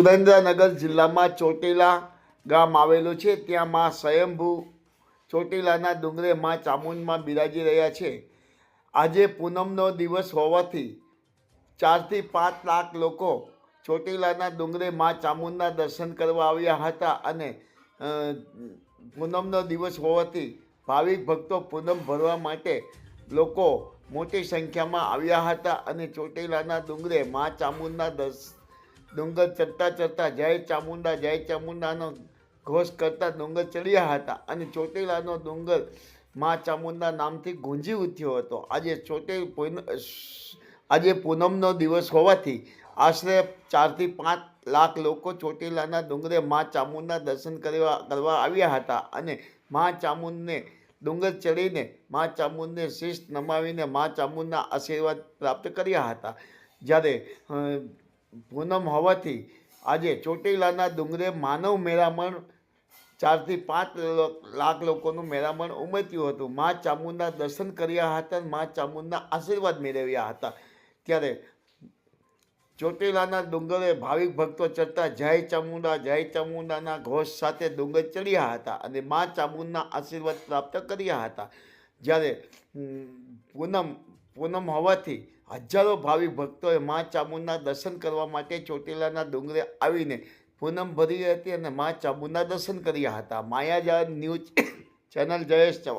સુરેન્દ્રનગર જિલ્લામાં ચોટીલા ગામ આવેલું છે. ત્યાં મા સ્વયંભૂ ચોટીલાના ડુંગરે મા ચામુંડમાં બિરાજી રહ્યા છે. આજે પૂનમનો દિવસ હોવાથી ચારથી પાંચ લાખ લોકો ચોટીલાના ડુંગરે મા ચામુંડના દર્શન કરવા આવ્યા હતા અને પૂનમનો દિવસ હોવાથી ભાવિક ભક્તો પૂનમ ભરવા માટે લોકો મોટી સંખ્યામાં આવ્યા હતા અને ચોટીલાના ડુંગરે મા ચામુંડના દર્શ ડુંગર ચડતા ચડતા જય ચામુંડા, જય ચામુંડાનો ઘોષ કરતા ડુંગર ચડ્યા હતા. અને ચોટીલાનો ડુંગર મા ચામુંડા નામથી ગુંજી ઉઠ્યો હતો. આજે ચોટી પૂન- આજે પૂનમનો દિવસ હોવાથી આશરે ચારથી પાંચ લાખ લોકો ચોટીલાના ડુંગરે મા ચામુંડના દર્શન કરવા કરવા આવ્યા હતા. અને મા ચામુંડને ડુંગર ચડીને મા ચામુંડને શિસ્ત નમાવીને મા ચામુંડના આશીર્વાદ પ્રાપ્ત કર્યા હતા. જ્યારે પૂનમ હોવાથી આજે ચોટીલાના ડુંગરે માનવ મેળામણ ચારથી પાંચ લાખ લોકોનું મેળામણ ઉમટ્યું હતું. મા ચામુંડના દર્શન કર્યા હતા મા ચામુંડના આશીર્વાદ મેળવ્યા હતા. ત્યારે ચોટીલાના ડુંગરે ભાવિક ભક્તો ચડતા જય ચામુંડા, જય ચામુંડાના ઘોષ સાથે ડુંગર ચડ્યા હતા અને મા ચામુંડના આશીર્વાદ પ્રાપ્ત કર્યા હતા. જ્યારે પૂનમ પૂનમ હોવાથી હજારો ભાવિક ભક્તોએ મા ચામુંડના દર્શન કરવા માટે ચોટીલાના ડુંગરે આવીને પૂનમ ભરી હતી અને મા ચામુંડના દર્શન કર્યા હતા. Mayajal news channel Jayesh Chauhan.